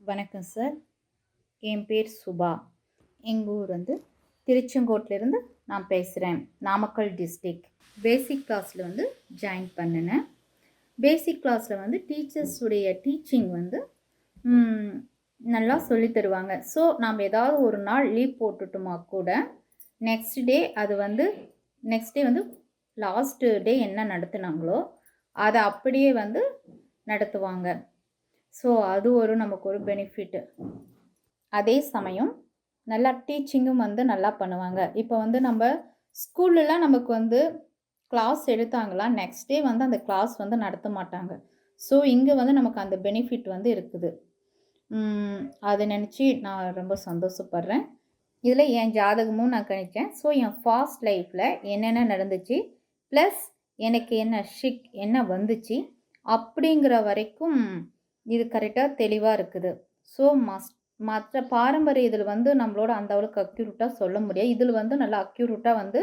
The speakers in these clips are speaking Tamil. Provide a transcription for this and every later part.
வணக்கம் சார். என் பேர் சுபா. எங்கள் ஊர் வந்து திருச்செங்கோட்டிலேருந்து நான் பேசுகிறேன் நாமக்கல் டிஸ்ட்ரிக் பேசிக் கிளாஸில் வந்து ஜாயின் பண்ணினேன். பேசிக் கிளாஸில் வந்து டீச்சர்ஸுடைய டீச்சிங் வந்து நல்லா சொல்லி தருவாங்க. ஸோ நாம் ஏதாவது ஒரு நாள் லீவ் போட்டுட்டோமா கூட நெக்ஸ்ட் டே அது வந்து நெக்ஸ்ட் டே வந்து லாஸ்ட்டு டே என்ன நடத்துனாங்களோ அதை அப்படியே வந்து நடத்துவாங்க. ஸோ அது ஒரு நமக்கு ஒரு பெனிஃபிட்டு அதே சமயம் நல்லா டீச்சிங்கும் வந்து நல்லா பண்ணுவாங்க. இப்போ வந்து நம்ம ஸ்கூல்லலாம் நமக்கு வந்து கிளாஸ் எடுத்தாங்களா நெக்ஸ்ட் டே வந்து அந்த கிளாஸ் வந்து நடத்த மாட்டாங்க. ஸோ இங்கே வந்து நமக்கு அந்த பெனிஃபிட் வந்து இருக்குது. அதை நினச்சி நான் ரொம்ப சந்தோஷப்படுறேன். இதில் என் ஜாதகமும் நான் கணிச்சேன் ஸோ என் ஃபாஸ்ட் லைஃப்பில் என்னென்ன நடந்துச்சு ப்ளஸ் எனக்கு என்ன ஷிக் என்ன வந்துச்சு அப்படிங்கிற வரைக்கும் இது கரெக்டாக தெளிவாக இருக்குது. ஸோ மஸ் மற்ற பாரம்பரிய இதில் வந்து நம்மளோட அந்த அளவுக்கு அக்யூரேட்டாக சொல்ல முடியாது. இதில் வந்து நல்லா அக்யூரேட்டாக வந்து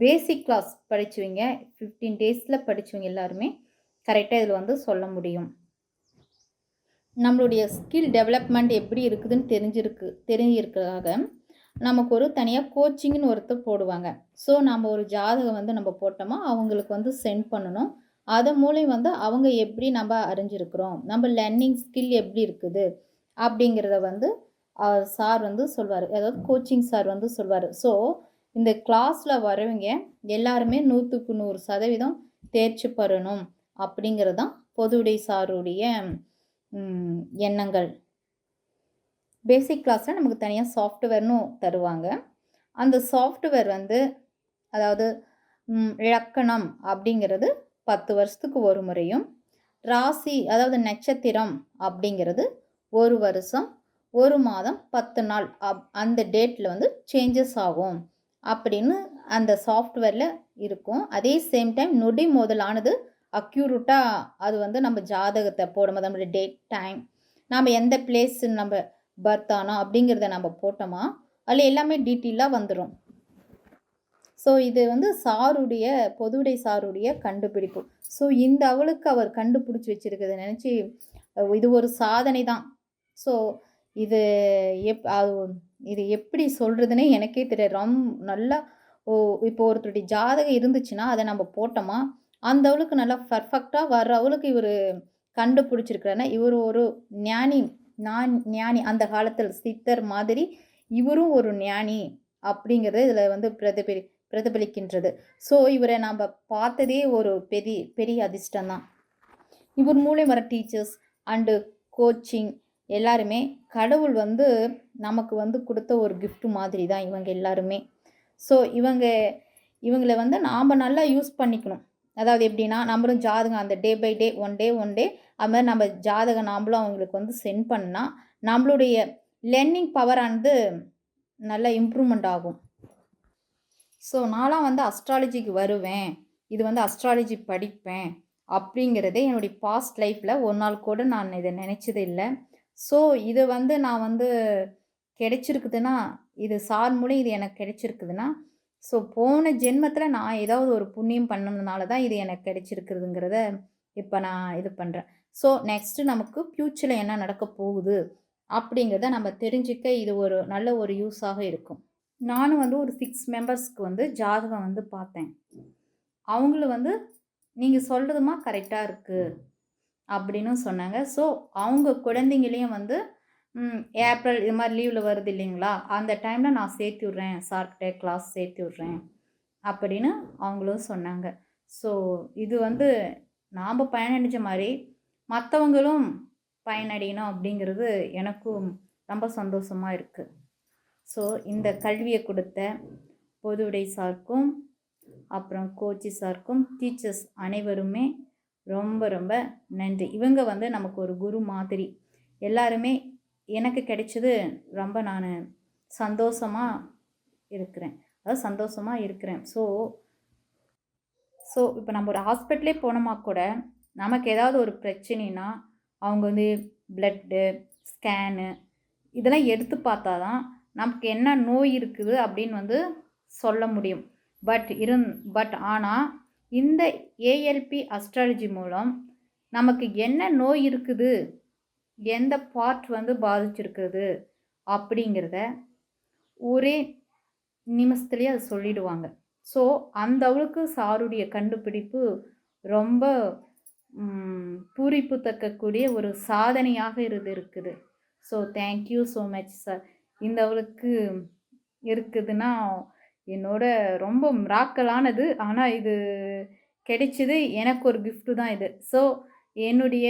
பேசிக் கிளாஸ் படிச்சுவீங்க. ஃபிஃப்டீன் டேஸில் படிச்சுவீங்க எல்லாருமே. கரெக்டாக இதில் வந்து சொல்ல முடியும். நம்மளுடைய ஸ்கில் டெவலப்மெண்ட் எப்படி இருக்குதுன்னு தெரிஞ்சிருக்கு தெரிஞ்சிருக்கிறதாக நமக்கு ஒரு தனியாக கோச்சிங்னு ஒருத்தர் போடுவாங்க. ஸோ நம்ம ஒரு ஜாதகம் வந்து நம்ம போட்டோமா அவங்களுக்கு வந்து சென்ட் பண்ணணும். அது மூலம் வந்து அவங்க எப்படி நம்ம அறிஞ்சிருக்கிறோம்? நம்ம லேர்னிங் ஸ்கில் எப்படி இருக்குது? அப்படிங்கிறத வந்து சார் வந்து சொல்வார். அதாவது கோச்சிங் சார் வந்து சொல்வார். ஸோ இந்த கிளாஸில் வரவங்க எல்லாருமே நூற்றுக்கு நூறு சதவீதம் தேர்ச்சி பெறணும் அப்படிங்கிறது தான் பொதுவுடை சாருடைய எண்ணங்கள். பேசிக் கிளாஸில் நமக்கு தனியாக சாஃப்ட்வேர்னு தருவாங்க. அந்த சாஃப்ட்வேர் வந்து அதாவது இலக்கணம் அப்படிங்கிறது பத்து வருஷத்துக்கு ஒரு முறையும் ராசி அதாவது நட்சத்திரம் அப்படிங்கிறது ஒரு வருஷம் ஒரு மாதம் பத்து நாள் அப் அந்த டேட்டில் வந்து சேஞ்சஸ் ஆகும் அப்படின்னு அந்த சாஃப்ட்வேரில் இருக்கும். அதே சேம் டைம் நொடி முதலானது அக்யூரேட்டாக அது வந்து நம்ம ஜாதகத்தை போடும்போது நம்மளோட டேட் டைம் நாம் எந்த பிளேஸ் நம்ம பர்த் ஆனோம் அப்படிங்கிறத நம்ம போட்டோமா அதில் எல்லாமே டீட்டெயிலாக வந்துடும் ஸோ இது வந்து சாருடைய பொதுவுடை சாருடைய கண்டுபிடிப்பு. ஸோ இந்த அவளுக்கு அவர் கண்டுபிடிச்சி வச்சிருக்கிறத நினச்சி இது ஒரு சாதனை தான். ஸோ இது எப் இது எப்படி சொல்கிறதுனே எனக்கே தெரியாது. ரொம்ப நல்லா ஓ இப்போ ஒருத்தருடைய ஜாதகம் இருந்துச்சுன்னா அதை நம்ம போட்டோமா? அந்த அவளுக்கு நல்லா பர்ஃபெக்டாக வர்ற அவளுக்கு இவர் கண்டுபிடிச்சிருக்கிறேன்னா இவர் ஒரு ஞானி நான் ஞானி அந்த காலத்தில் சித்தர் மாதிரி இவரும் ஒரு ஞானி அப்படிங்கிறது இதில் வந்து பிரதிபலி பிரதிபலிக்கின்றது. ஸோ இவரை நாம் பார்த்ததே ஒரு பெரிய பெரிய அதிர்ஷ்டம் தான் இவர் மூலியம் வர டீச்சர்ஸ் அண்டு கோச்சிங் எல்லாருமே கடவுள் வந்து நமக்கு வந்து கொடுத்த ஒரு கிஃப்ட் மாதிரி தான் இவங்க எல்லாருமே. ஸோ இவங்க இவங்களை வந்து நாம் நல்லா யூஸ் பண்ணிக்கணும். அதாவது எப்படின்னா நம்மளும் ஜாதகம் அந்த day by day one day one day அது மாதிரி நம்ம ஜாதகம் நாம்ளும் அவங்களுக்கு வந்து சென்ட் பண்ணால் நம்மளுடைய லேர்னிங் பவரானது நல்லா இம்ப்ரூவ்மெண்ட் ஆகும். ஸோ நான்லாம் வந்து அஸ்ட்ராலஜிக்கு வருவேன். இது வந்து அஸ்ட்ராலஜி படிப்பேன். அப்படிங்கிறதே என்னுடைய பாஸ்ட் லைஃப்பில் ஒரு நாள் கூட நான் இதை நினச்சது இல்லை. ஸோ இது வந்து நான் வந்து கிடைச்சிருக்குதுன்னா இது சார் மூலம் இது எனக்கு கிடைச்சிருக்குதுன்னா ஸோ போன ஜென்மத்தில் நான் ஏதாவது ஒரு புண்ணியம் பண்ணதுனால தான் இது எனக்கு கிடைச்சிருக்குதுங்கிறத இப்போ நான் இது பண்ணுறேன் ஸோ நெக்ஸ்ட்டு நமக்கு ஃப்யூச்சரில் என்ன நடக்க போகுது அப்படிங்கிறத நம்ம தெரிஞ்சுக்க இது ஒரு நல்ல ஒரு யூஸாக இருக்கும். நானும் வந்து ஒரு சிக்ஸ் மெம்பர்ஸ்க்கு வந்து ஜாதகம் வந்து பார்த்தேன். அவங்களும் வந்து நீங்கள் சொல்கிறதுமா கரெக்டாக இருக்குது அப்படின்னு சொன்னாங்க. ஸோ அவங்க குழந்தைங்களையும் வந்து ஏப்ரல் இது மாதிரி லீவில் வருது இல்லைங்களா? அந்த டைமில் நான் சேர்த்து விட்றேன். சார்கிட்ட கிளாஸ் சேர்த்து விட்றேன். அப்படின்னு அவங்களும் சொன்னாங்க. ஸோ இது வந்து நாம் பயனடைஞ்ச மாதிரி மற்றவங்களும் பயனடையணும் அப்படிங்கிறது எனக்கும் ரொம்ப சந்தோஷமாக இருக்குது ஸோ இந்த கல்வியை கொடுத்த பொதுவுடை சார்க்கும் அப்புறம் கோச்சி சார்க்கும் டீச்சர்ஸ் அனைவருமே ரொம்ப ரொம்ப நன்றி. இவங்க வந்து நமக்கு ஒரு குரு மாதிரி. எல்லாருமே எனக்கு கிடைச்சது ரொம்ப நான் சந்தோஷமாக இருக்கிறேன். அதாவது சந்தோஷமாக இருக்கிறேன். ஸோ ஸோ இப்போ நம்ம ஒரு ஹாஸ்பிட்டலே போனோமா கூட நமக்கு ஏதாவது ஒரு பிரச்சனைனா அவங்க வந்து பிளட்டு ஸ்கேனு இதெல்லாம் எடுத்து பார்த்தா தான் நமக்கு என்ன நோய் இருக்குது அப்படின்னு வந்து சொல்ல முடியும். பட் இருந் பட் ஆனால் இந்த ஏஎல்பி அஸ்ட்ராலஜி மூலம் நமக்கு என்ன நோய் இருக்குது? எந்த பார்ட் வந்து பாதிச்சிருக்குது அப்படிங்கிறத ஒரே நிமிஷத்துலேயே அது சொல்லிடுவாங்க. ஸோ அந்த அளவுக்கு சாருடைய கண்டுபிடிப்பு ரொம்ப பூரிப்பு தக்கக்கூடிய ஒரு சாதனையாக இது இருக்குது so thank you so much sir இந்த அவளுக்கு இருக்குதுன்னா என்னோட ரொம்ப மிராக்கலானது. ஆனால் இது கிடைச்சது எனக்கு ஒரு கிஃப்ட்டு தான் இது. ஸோ என்னுடைய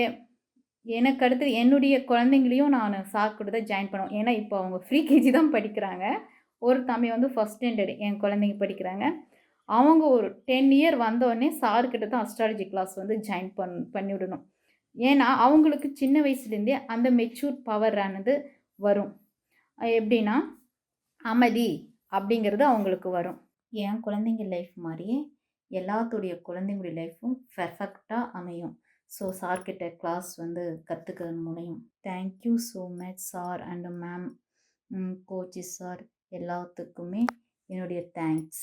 எனக்கு அடுத்து என்னுடைய குழந்தைங்களையும் நான் சாக்கூட தான் ஜாயின் பண்ணுவேன். ஏன்னா இப்போ அவங்க ஃப்ரீ கேஜி தான் படிக்கிறாங்க. ஒரு தம்பி வந்து ஃபஸ்ட் ஸ்டாண்டர்டு என் குழந்தைங்க படிக்கிறாங்க. அவங்க ஒரு டென் இயர் வந்தோடனே சார்கிட்ட தான் அஸ்ட்ராலஜி கிளாஸ் வந்து ஜாயின் பண் பண்ணிவிடணும். ஏன்னா அவங்களுக்கு சின்ன வயசுலேருந்தே அந்த மெச்சூர் பவர் ஆனது வரும். எப்படின்னா அமைதி அப்படிங்கிறது அவங்களுக்கு வரும். என் குழந்தைங்க லைஃப் மாதிரியே எல்லாத்துடைய குழந்தைங்களுடைய லைஃப்பும் பெர்ஃபெக்டாக அமையும். ஸோ சார்கிட்ட கிளாஸ் வந்து கற்றுக்கிறது மூலியம். Thank you so much sir and ma'am Kochi sir எல்லாத்துக்குமே என்னுடைய தேங்க்ஸ்